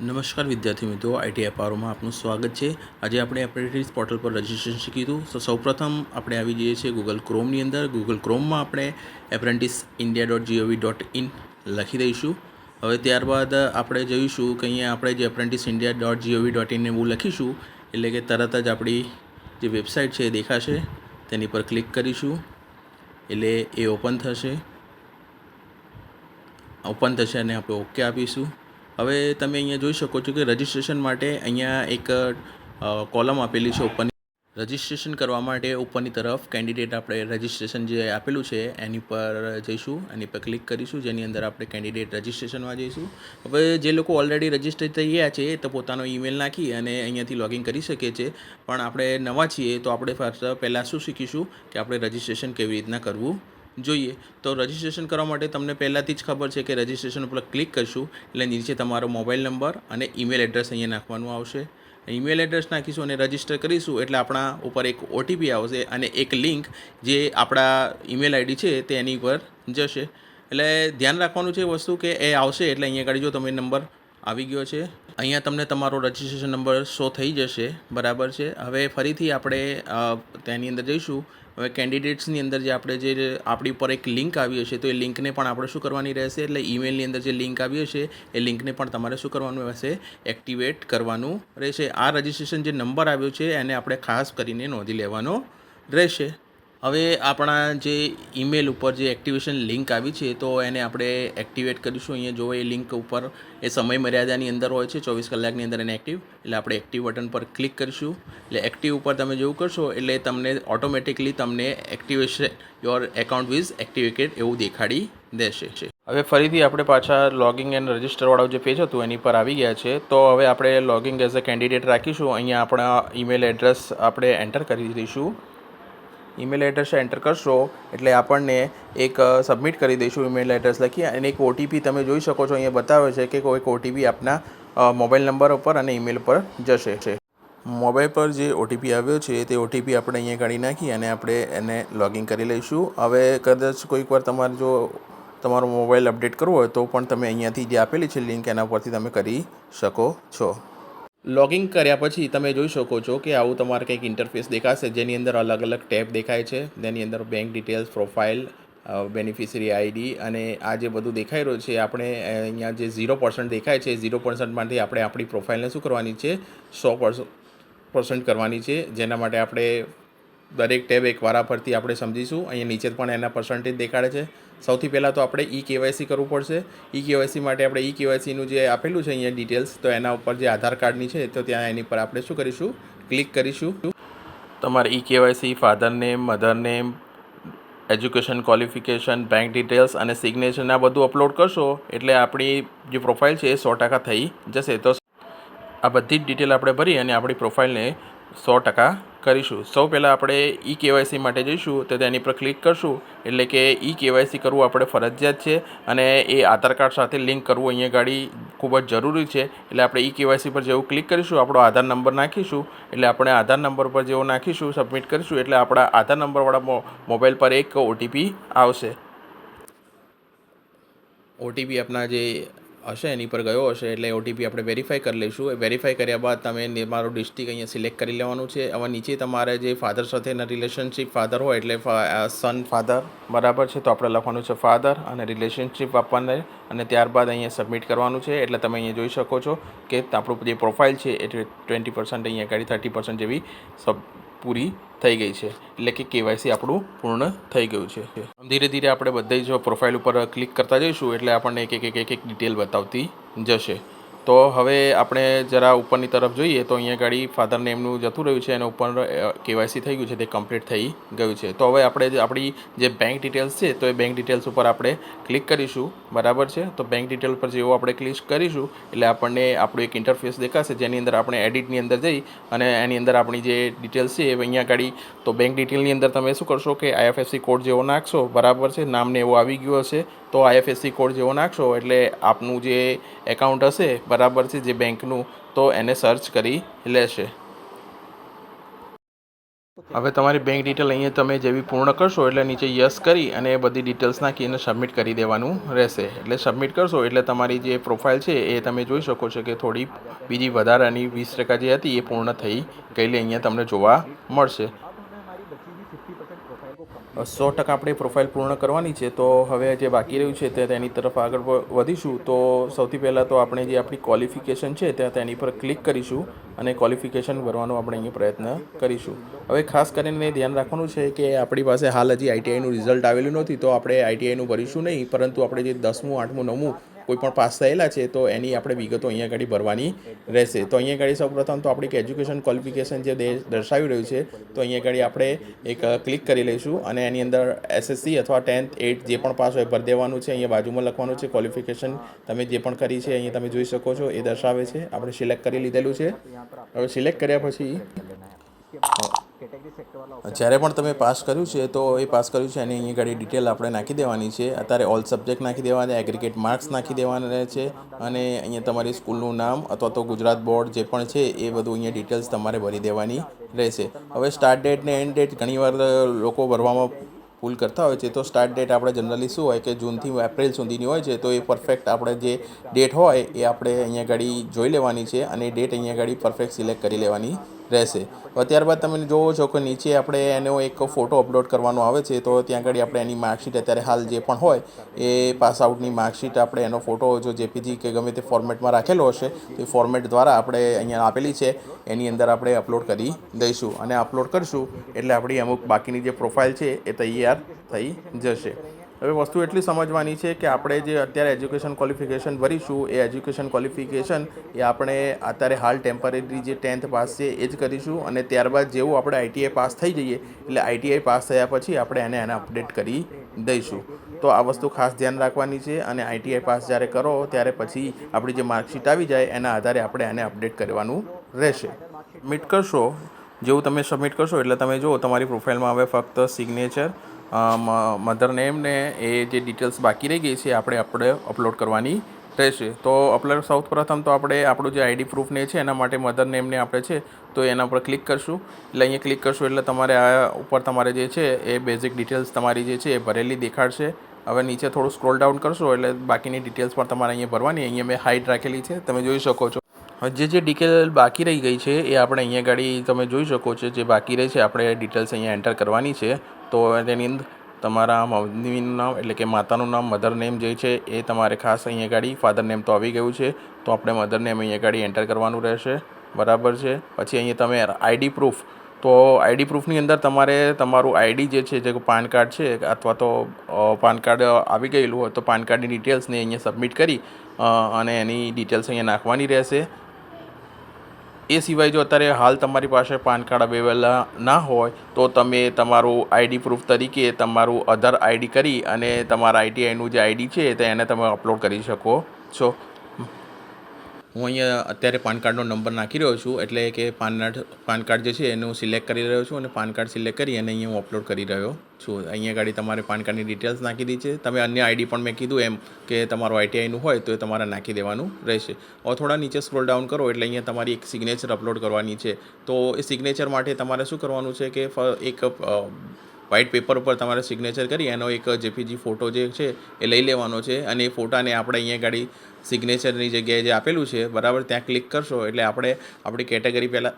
નમસ્કાર વિદ્યાર્થી મિત્રો, આઈટી એપારોમાં આપનું સ્વાગત છે. આજે આપણે એપ્રેન્ટિસ પોર્ટલ પર રજિસ્ટ્રેશન શીખીશું. તો સૌપ્રથમ આપણે આવી જઈએ છીએ ગૂગલ ક્રોમની અંદર. ગૂગલ ક્રોમમાં આપણે apprentice India dot G O V dot in લખી દઈશું. હવે ત્યારબાદ આપણે જોઈશું કે અહીંયા આપણે જે apprentice India dot G O V dot in એવું લખીશું, એટલે કે તરત જ આપણી જે વેબસાઇટ છે એ દેખાશે. તેની પર ક્લિક કરીશું. એટલે એ ઓપન થશે. ઓપન થશે અને આપણે ઓકે આપીશું. હવે તમે અહીંયા જોઈ શકો છો કે રજિસ્ટ્રેશન માટે અહીંયા એક કોલમ આપેલી છે ઉપરની. રજિસ્ટ્રેશન કરવા માટે ઉપરની તરફ કેન્ડિડેટ આપણે રજિસ્ટ્રેશન જે આપેલું છે, એની પર જઈશું, એની પર ક્લિક કરીશું, જેની અંદર આપણે કેન્ડિડેટ રજિસ્ટ્રેશનમાં જઈશું. હવે જે લોકો ઓલરેડી રજિસ્ટર થઈ ગયા છે તો પોતાનો ઈમેલ નાખી અને અહીંયાથી લોગિન કરી શકે છે. પણ આપણે નવા છીએ, તો આપણે ફક્ત પહેલાં શું શીખીશું કે આપણે રજિસ્ટ્રેશન કેવી રીતના કરવું. જોઈએ. તો રજિસ્ટ્રેશન કરવા માટે તમને પહેલાંથી જ ખબર છે કે રજિસ્ટ્રેશન ઉપર ક્લિક કરશું. એટલે નીચે તમારો મોબાઈલ નંબર અને ઈમેલ એડ્રેસ અહીંયા નાખવાનું આવશે. ઈમેલ એડ્રેસ નાખીશું અને રજિસ્ટર કરીશું એટલે આપણા ઉપર એક ઓટીપી આવશે અને એક લિંક જે આપણા ઈમેલ આઈડી છે તે એની ઉપર જશે. એટલે ધ્યાન રાખવાનું છે વસ્તુ કે એ આવશે એટલે અહીંયા આગળ જો તમે નંબર આવી ગયો છે, અહીંયા તમને તમારો રજિસ્ટ્રેશન નંબર શો થઈ જશે. બરાબર છે? હવે ફરીથી આપણે તેની અંદર જઈશું. હવે કેન્ડિડેટ્સની અંદર જે આપણે જે આપણી ઉપર એક લિંક આવી હશે, તો એ લિંકને પણ આપણે શું કરવાની રહેશે? એટલે ઈમેલની અંદર જે લિંક આવી હશે, એ લિંકને પણ તમારે શું કરવાનું રહેશે? એક્ટિવેટ કરવાનું રહેશે. આ રજિસ્ટ્રેશન જે નંબર આવ્યો છે, એને આપણે ખાસ કરીને નોંધી લેવાનો રહેશે. હવે આપણા જે ઈમેલ ઉપર જે એક્ટિવેશન લિંક આવી છે, તો એને આપણે એક્ટિવેટ કરીશું. અહીંયા જો એ લિંક ઉપર એ સમય મર્યાદાની અંદર હોય છે, ચોવીસ કલાકની અંદર એને એક્ટિવ એટલે આપણે એક્ટિવ બટન પર ક્લિક કરીશું. એટલે એક્ટિવ ઉપર તમે જેવું કરશો, એટલે તમને ઓટોમેટિકલી તમને activation your account was activated એવું દેખાડી દેશે હવે ફરીથી આપણે પાછા લોગિંગ એન્ડ રજિસ્ટરવાળું જે પેજ હતું, એની પર આવી ગયા છે. તો હવે આપણે લોગિંગ એઝ અ કેન્ડિડેટ રાખીશું. અહીંયા આપણા ઈમેલ એડ્રેસ આપણે એન્ટર કરી દઈશું. ઈમેલ એડ્રેસ એન્ટર કરશો, એટલે આપણને એક સબમિટ કરી દઈશું ઈમેલ એડ્રેસ લખી અને એક ઓટીપી તમે જોઈ શકો છો, અહીંયા બતાવે છે કે કોઈક ઓટીપી આપના મોબાઈલ નંબર ઉપર અને ઈમેલ પર જશે. છે મોબાઈલ પર જે ઓટીપી આવ્યો છે, તે ઓટીપી આપણે અહીંયા કાઢી નાખી અને આપણે એને લોગિન કરી લઈશું. હવે કદાચ કોઈક વાર તમારે જો તમારો મોબાઈલ અપડેટ કરવો હોય, તો પણ તમે અહીંયાથી જે આપેલી છે લિંક એના પરથી તમે કરી શકો છો. લોગિંગ કર્યા પછી તમે જોઈ શકો છો કે આવું તમારે કંઈક ઇન્ટરફેસ દેખાશે, જેની અંદર અલગ અલગ ટેબ દેખાય છે. તેની અંદર bank details profile beneficiary ID અને આ જે બધું દેખાઈ રહ્યું છે, આપણે અહીંયા જે ઝીરો પર્સન્ટ દેખાય છે ઝીરો પર્સન્ટમાંથી આપણે આપણી પ્રોફાઇલને શું કરવાની છે? સો પર્સન્ટ કરવાની છે. જેના માટે આપણે દરેક ટેબ એક વારા પરથી આપણે સમજીશું. અહીંયા નીચે પણ એના પર્સન્ટેજ દેખાડે છે. સૌથી પહેલાં તો આપણે ઈ કેવાયસી કરવું પડશે. ઈ કેવાયસી માટે આપણે ઈ કેવાયસીનું જે આપેલું છે અહીંયા ડિટેલ્સ તો એના ઉપર જે આધાર કાર્ડની છે, તો ત્યાં એની પર આપણે શું કરીશું? ક્લિક કરીશું. તમારે E KYC father name mother name education qualification bank details અને સિગ્નેચર આ બધું અપલોડ કરશો, એટલે આપણી જે પ્રોફાઇલ છે એ સો ટકા થઈ જશે. તો આ બધી જ ડિટેલ આપણે ભરી અને આપણી પ્રોફાઇલને સો ટકા કરીશું. સૌ પહેલાં આપણે ઈ કેવાયસી માટે જઈશું, તો તેની પર ક્લિક કરશું. એટલે કે ઈ કેવાયસી કરવું આપણે ફરજિયાત છે અને એ આધાર કાર્ડ સાથે લિંક કરવું અહીંયા ગાડી ખૂબ જ જરૂરી છે. એટલે આપણે ઈ કેવાયસી પર જેવું ક્લિક કરીશું, આપણો આધાર નંબર નાખીશું. એટલે આપણે આધાર નંબર પર જેવો નાખીશું, સબમિટ કરીશું, એટલે આપણા આધાર નંબરવાળા મોબાઈલ પર એક ઓટીપી આવશે. ઓટીપી આપણા જે હશે, એની પર ગયો હશે, એટલે ઓટીપી આપણે વેરીફાઈ કરી લઈશું. એ વેરીફાઈ કર્યા બાદ તમે મારું ડિસ્ટ્રિક્ટ અહીંયા સિલેક્ટ કરી લેવાનું છે. હવે નીચે તમારે જે ફાધર સાથેના રિલેશનશિપ ફાધર હોય, એટલે સન ફાધર બરાબર છે, તો આપણે લખવાનું છે ફાધર અને રિલેશનશિપ આપવાને અને ત્યારબાદ અહીંયા સબમિટ કરવાનું છે. એટલે તમે અહીંયા જોઈ શકો છો કે આપણું જે પ્રોફાઇલ છે, એ ટ્વેન્ટી પર્સન્ટ અહીંયા આગળ થર્ટી પર્સન્ટ જેવી સબ પૂરી થઈ ગઈ છે. એટલે કે કેવાયસી આપણું પૂર્ણ થઈ ગયું છે. ધીરે ધીરે આપણે બધા જ પ્રોફાઇલ ઉપર ક્લિક કરતા જઈશું, એટલે આપણને એક એક એક એક ડિટેલ બતાવતી જશે. તો હવે આપણે જરા ઉપરની તરફ જોઈએ તો અહીંયા ગાડી ફાધર નેમનું જતું રહ્યું છે અને ઉપર કેવાયસી થઈ ગયું છે, તે કમ્પ્લીટ થઈ ગયું છે. તો હવે આપણે આપણી જે બેંક ડિટેલ્સ છે, તો એ બેંક ડિટેલ્સ ઉપર આપણે ક્લિક કરીશું. બરાબર છે? તો બેંક ડિટેલ પર જેવો આપણે ક્લિક કરીશું, એટલે આપણને આપણું એક ઇન્ટરફેસ દેખાશે, જેની અંદર આપણે એડિટની અંદર જઈ અને એની અંદર આપણી જે ડિટેલ્સ છે, એ અહીંયા ગાડી, તો બેંક ડિટેલની અંદર તમે શું કરશો કે આઈએફએસસી કોડ જેવો નાખશો. બરાબર છે? નામને એવો આવી ગયો હશે. તો આઈએફએસસી કોડ જેવો નાખશો એટલે આપનું જે એકાઉન્ટ હશે બરાબર છે જે બેંકનું, તો એને સર્ચ કરી લેશે. હવે તમારી બેંક ડિટેલ અહીંયા તમે જેવી પૂર્ણ કરશો એટલે નીચે યસ કરી અને એ બધી ડિટેલ્સ નાખીને સબમિટ કરી દેવાનું રહેશે. એટલે સબમિટ કરશો એટલે તમારી જે પ્રોફાઇલ છે એ તમે જોઈ શકો છો કે થોડી બીજી વધારાની વીસ ટકા જે હતી એ પૂર્ણ થઈ ગયેલી અહીંયા તમને જોવા મળશે. સો ટકા આપણે પ્રોફાઇલ પૂર્ણ કરવાની છે. તો હવે જે બાકી રહ્યું છે તે તેની તરફ આગળ વધીશું. તો સૌથી પહેલાં તો આપણે જે આપણી ક્વોલિફિકેશન છે ત્યાં તેની પર ક્લિક કરીશું અને ક્વોલિફિકેશન ભરવાનો આપણે અહીંયા પ્રયત્ન કરીશું. હવે ખાસ કરીને ધ્યાન રાખવાનું છે કે આપણી પાસે હાલ હજી આઈટીઆઈનું રિઝલ્ટ આવેલું નથી, તો આપણે આઈટીઆઈનું ભરીશું નહીં. પરંતુ આપણે જે દસમું, આઠમું, નવમું કોઈ પણ પાસ થયેલા છે, તો એની આપણે વિગતો અહીંયા આગળ ભરવાની રહેશે. તો અહીંયા આગળ સૌપ્રથમ તો આપણી એજ્યુકેશન ક્વોલિફિકેશન જે દર્શાવી રહ્યું છે, તો અહીંયા આગળ આપણે એક ક્લિક કરી લઈશું અને એની અંદર એસએસસી અથવા ટેન્થ એટ જે પણ પાસ હોય ભરી દેવાનું છે. અહીંયા બાજુમાં લખવાનું છે ક્વોલિફિકેશન તમે જે પણ કરી છે, અહીંયા તમે જોઈ શકો છો, એ દર્શાવે છે. આપણે સિલેક્ટ કરી લીધેલું છે. હવે સિલેક્ટ કર્યા પછી જ્યારે પણ તમે પાસ કર્યું છે, તો એ પાસ કર્યું છે એની અહીંયા ગાડી ડિટેલ આપણે નાખી દેવાની છે. અત્યારે ઓલ સબ્જેક્ટ નાખી દેવાના એગ્રીગેટ માર્ક્સ નાખી દેવાના રહે છે અને અહીંયા તમારી સ્કૂલનું નામ અથવા તો ગુજરાત બોર્ડ જે પણ છે, એ બધું અહીંયા ડિટેલ્સ તમારે ભરી દેવાની રહેશે. હવે સ્ટાર્ટ ડેટ ને એન્ડ ડેટ ઘણીવાર લોકો ભરવામાં ભૂલ કરતા હોય છે, તો સ્ટાર્ટ ડેટ આપણે જનરલી શું હોય કે જૂનથી એપ્રિલ સુધીની હોય છે, તો એ પરફેક્ટ આપણે જે ડેટ હોય એ આપણે અહીંયા ગાડી જોઈ લેવાની છે અને ડેટ અહીંયા ગાડી પરફેક્ટ સિલેક્ટ કરી લેવાની રહેશે. ત્યારબાદ તમે જોવો છો કે નીચે આપણે એનો એક ફોટો અપલોડ કરવાનો આવે છે, તો ત્યાં આગળ આપણે એની માર્કશીટ અત્યારે હાલ જે પણ હોય, એ પાસ આઉટની માર્કશીટ આપણે એનો ફોટો જો જેપીજી કે ગમે તે ફોર્મેટમાં રાખેલો હશે, તો એ ફોર્મેટ દ્વારા આપણે અહીંયા આપેલી છે. એની અંદર આપણે અપલોડ કરી દઈશું અને અપલોડ કરીશું, એટલે આપણી અમુક બાકીની જે પ્રોફાઇલ છે, એ તૈયાર થઈ જશે. હવે વસ્તુ એટલી સમજવાની છે કે આપણે જે અત્યારે એજ્યુકેશન ક્વોલિફિકેશન ભરીશું, એ એજ્યુકેશન ક્વોલિફિકેશન એ આપણે અત્યારે હાલ ટેમ્પરરી જે ટેન્થ પાસ છે, એ જ કરીશું અને ત્યારબાદ જેવું આપણે આઈટીઆઈ પાસ થઈ જઈએ, એટલે આઈટીઆઈ પાસ થયા પછી આપણે એને એને અપડેટ કરી દઈશું. તો આ વસ્તુ ખાસ ધ્યાન રાખવાની છે અને આઈટીઆઈ પાસ જ્યારે કરો ત્યારે પછી આપણી જે માર્કશીટ આવી જાય, એના આધારે આપણે એને અપડેટ કરવાનું રહેશે. મીટ કરશો? જેવું તમે સબમિટ કરશો, એટલે તમે જુઓ, તમારી પ્રોફાઇલમાં હવે ફક્ત સિગ્નેચર મધર નેમને એ જે ડિટેલ્સ બાકી રહી ગઈ છે આપણે આપણે અપલોડ કરવાની રહેશે. તો અપલોડ સૌ પ્રથમ તો આપણે આપણું જે આઈડી પ્રૂફને છે, એના માટે મધર નેમને આપણે છે, તો એના પર ક્લિક કરશું. એટલે અહીંયા ક્લિક કરશું, એટલે તમારે આ ઉપર તમારે જે છે, એ બેઝિક ડિટેલ્સ તમારી જે છે, એ ભરેલી દેખાડશે. હવે નીચે થોડું સ્ક્રોલ ડાઉન કરશો, એટલે બાકીની ડિટેલ્સ પણ તમારે અહીંયા ભરવાની. અહીંયા મેં હાઇટ રાખેલી છે, તમે જોઈ શકો છો. જે જે ડિટેલ બાકી રહી ગઈ છે, એ આપણે અહીંયા ગાડી તમે જોઈ શકો છો, જે બાકી રહી છે, આપણે ડિટેલ્સ અહીંયા એન્ટર કરવાની છે. તો તેની અંદર તમારા મમ્મીનું નામ એટલે કે માતાનું નામ મધર નેમ જે છે એ તમારે ખાસ અહીંયા ગાડી ફાધર નેમ તો આવી ગયું છે. તો આપણે મધર નેમ અહીંયા ગાડી એન્ટર કરવાનું રહેશે. બરાબર છે? પછી અહીંયા તમે આઈડી પ્રૂફ તો આઈડી પ્રૂફની અંદર તમારે તમારું આઈડી જે છે, જે પાન કાર્ડ છે અથવા તો પાન કાર્ડ આવી ગયેલું હોય તો પાન કાર્ડની ડિટેલ્સને અહીંયા સબમિટ કરી અને એની ડિટેલ્સ અહીંયા નાખવાની રહેશે. એ સિવાય જો અત્યારે હાલ તમારી પાસે પાન કાર્ડ અવેલેબલ ના હોય, તો તમે તમારું આઈડી પ્રૂફ તરીકે તમારું અધર આઈડી કરી અને તમારા આઈટીઆઈનું જે આઈડી છે, તે એને તમે અપલોડ કરી શકો છો. હું અહીંયા અત્યારે પાન કાર્ડનો નંબર નાખી રહ્યો છું, એટલે કે પાન કાર્ડ પાન કાર્ડ જે છે એનું સિલેક્ટ કરી રહ્યો છું અને પાન કાર્ડ સિલેક્ટ કરી અને અહીંયા હું અપલોડ કરી રહ્યો છું. અહીંયા ગાડી તમારે પાન કાર્ડની ડિટેલ્સ નાખી દી છે. તમે અન્ય આઈડી પણ મેં કીધું એમ કે તમારું આઈટીઆઈનું હોય તો એ તમારે નાખી દેવાનું રહેશે. હવે થોડા નીચે સ્ક્રોલ ડાઉન કરો, એટલે અહીંયા તમારી એક સિગ્નેચર અપલોડ કરવાની છે. તો એ સિગ્નેચર માટે તમારે શું કરવાનું છે કે એક વ્હાઇટ પેપર ઉપર તમારે સિગ્નેચર કરી, એનો એક જેપીજી ફોટો જે છે એ લઈ લેવાનો છે અને એ ફોટાને આપણે અહીંયા ગાડી સિગ્નેચરની જગ્યાએ જે આપેલું છે, બરાબર, ત્યાં ક્લિક કરશો એટલે આપણે આપણી કેટેગરી પહેલાં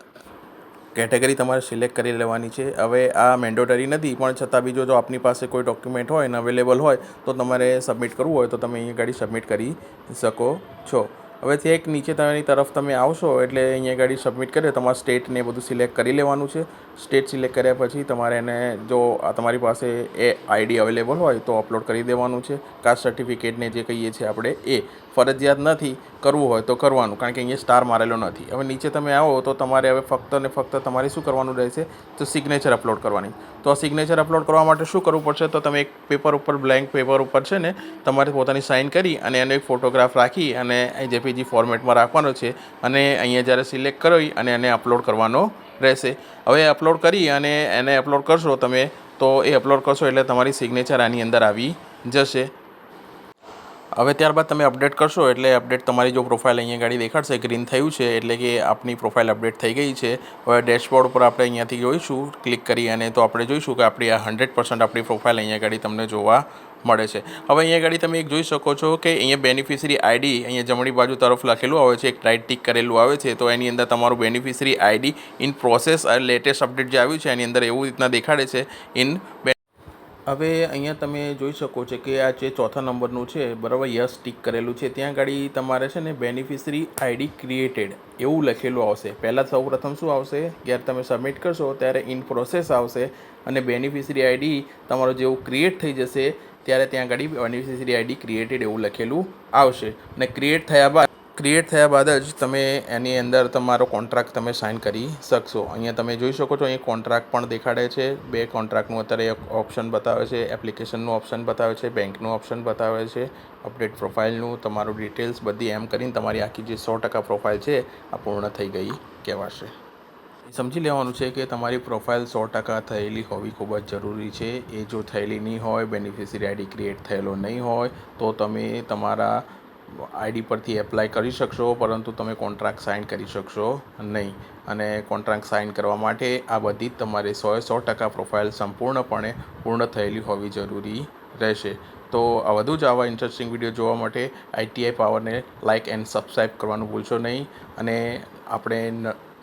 કેટેગરી તમારે સિલેક્ટ કરી લેવાની છે. હવે આ મેન્ડોટરી નથી, પણ છતાં બી જો આપની પાસે કોઈ ડોક્યુમેન્ટ હોય ને અવેલેબલ હોય, તો તમારે સબમિટ કરવું હોય, તો તમે અહીંયા ગાડી સબમિટ કરી શકો છો. હવે તે એક નીચે તમારી તરફ તમે આવશો એટલે અહીંયા ગાડી સબમિટ કરે તમારે સ્ટેટને બધું સિલેક્ટ કરી લેવાનું છે. સ્ટેટ સિલેક્ટ કર્યા પછી તમારે એને જો તમારી પાસે એ આઈડી અવેલેબલ હોય તો અપલોડ કરી દેવાનું છે. કાસ્ટ સર્ટિફિકેટને જે કહીએ છીએ આપણે, એ. ફરજિયાત નથી કરવું હોય તો કરવાનું, કારણ કે અહીંયા સ્ટાર મારેલો નથી. હવે નીચે તમે આવો તો તમારે હવે ફક્ત ને ફક્ત તમારે શું કરવાનું રહેશે? તો સિગ્નેચર અપલોડ કરવાની. તો આ સિગ્નેચર અપલોડ કરવા માટે શું કરવું પડશે? તો તમે એક પેપર ઉપર બ્લેન્ક પેપર ઉપર છે ને, તમારે પોતાની સાઇન કરી અને એનો એક ફોટોગ્રાફ રાખી અને જેપીજી ફોર્મેટમાં રાખવાનો છે અને અહીંયા જ્યારે સિલેક્ટ કરી અને એને અપલોડ કરવાનો રહેશે. હવે અપલોડ કરી અને એને અપલોડ કરશો તમે, તો એ અપલોડ કરશો એટલે તમારી સિગ્નેચર આની અંદર આવી જશે. હવે ત્યારબાદ તમે અપડેટ કરશો એટલે અપડેટ તમારી જો પ્રોફાઇલ અહીંયા ગાડી દેખાડશે ગ્રીન થયું છે એટલે કે આપની પ્રોફાઇલ અપડેટ થઈ ગઈ છે, હવે ડેશબોર્ડ ઉપર આપણે અહીંયાથી જોઈશું ક્લિક કરી અને તો આપણે જોઈશું કે આપણી આ હંડ્રેડ પર્સન્ટ આપણી પ્રોફાઇલ અહીંયા ગાડી તમને જોવા મળે છે. હવે અહીંયા ગાડી તમે એક જોઈ શકો છો કે અહીંયા બેનિફિશરી આઈડી અહીંયા જમણી બાજુ તરફ લખેલું આવે છે, એક રાઇટ ટિક કરેલું આવે છે, તો એની અંદર તમારું beneficiary ID in process latest update જે આવ્યું છે, એની અંદર એવું રીતના દેખાડે છે ઇન હવે અહીંયા તમે જોઈ શકો છો કે આ જે ચોથા નંબરનું છે, બરાબર, યસ ટીક કરેલું છે. ત્યાં આગળ તમારે છે ને બેનિફિશરી આઈડી ક્રિએટેડ એવું લખેલું આવશે. પહેલાં સૌ પ્રથમ શું આવશે? જ્યારે તમે સબમિટ કરશો, ત્યારે ઇન પ્રોસેસ આવશે અને બેનિફિશરી આઈડી તમારો જેવું ક્રિએટ થઈ જશે, ત્યારે ત્યાં આગળ બેનિફિશરી આઈડી ક્રિએટેડ એવું લખેલું આવશે. અને ક્રિએટ થયા બાદ ક્રિએટ થયા બાદ જ તમે એની અંદર તમારો કોન્ટ્રાક્ટ તમે સાઇન કરી શકશો. અહીંયા તમે જોઈ શકો છો, અહીં કોન્ટ્રાક્ટ પણ દેખાડે છે. બે કોન્ટ્રાક્ટનું અત્યારે ઓપ્શન બતાવે છે એપ્લિકેશનનું ઓપ્શન બતાવે છે બેંકનું ઓપ્શન બતાવે છે. અપડેટ પ્રોફાઇલનું તમારું ડિટેલ્સ બધી એમ કરીને તમારી આખી જે સો ટકા પ્રોફાઇલ છે, આ પૂર્ણ થઈ ગઈ કહેવાશે. સમજી લેવાનું છે કે તમારી પ્રોફાઇલ સો ટકા થયેલી હોવી ખૂબ જ જરૂરી છે. એ જો થયેલી નહીં હોય બેનિફિશિયરી આઈડી ક્રિએટ થયેલો નહીં હોય, તો તમે તમારા આઈડી પરથી એપ્લાય કરી શકશો, પરંતુ તમે કોન્ટ્રાક્ટ સાઇન કરી શકશો નહીં. અને કોન્ટ્રાક્ટ સાઇન કરવા માટે આ બધી જ તમારે સોએ સો ટકા પ્રોફાઇલ સંપૂર્ણપણે પૂર્ણ થયેલી હોવી જરૂરી રહેશે. તો આ વધુ જ આવા ઇન્ટરેસ્ટિંગ વીડિયો જોવા માટે આઈટીઆઈ પાવરને લાઇક એન્ડ સબસ્ક્રાઈબ કરવાનું ભૂલશો નહીં. અને આપણે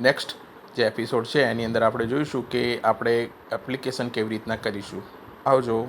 નેક્સ્ટ જે એપિસોડ છે, એની અંદર આપણે જોઈશું કે આપણે એપ્લિકેશન કેવી રીતના કરીશું. આવજો.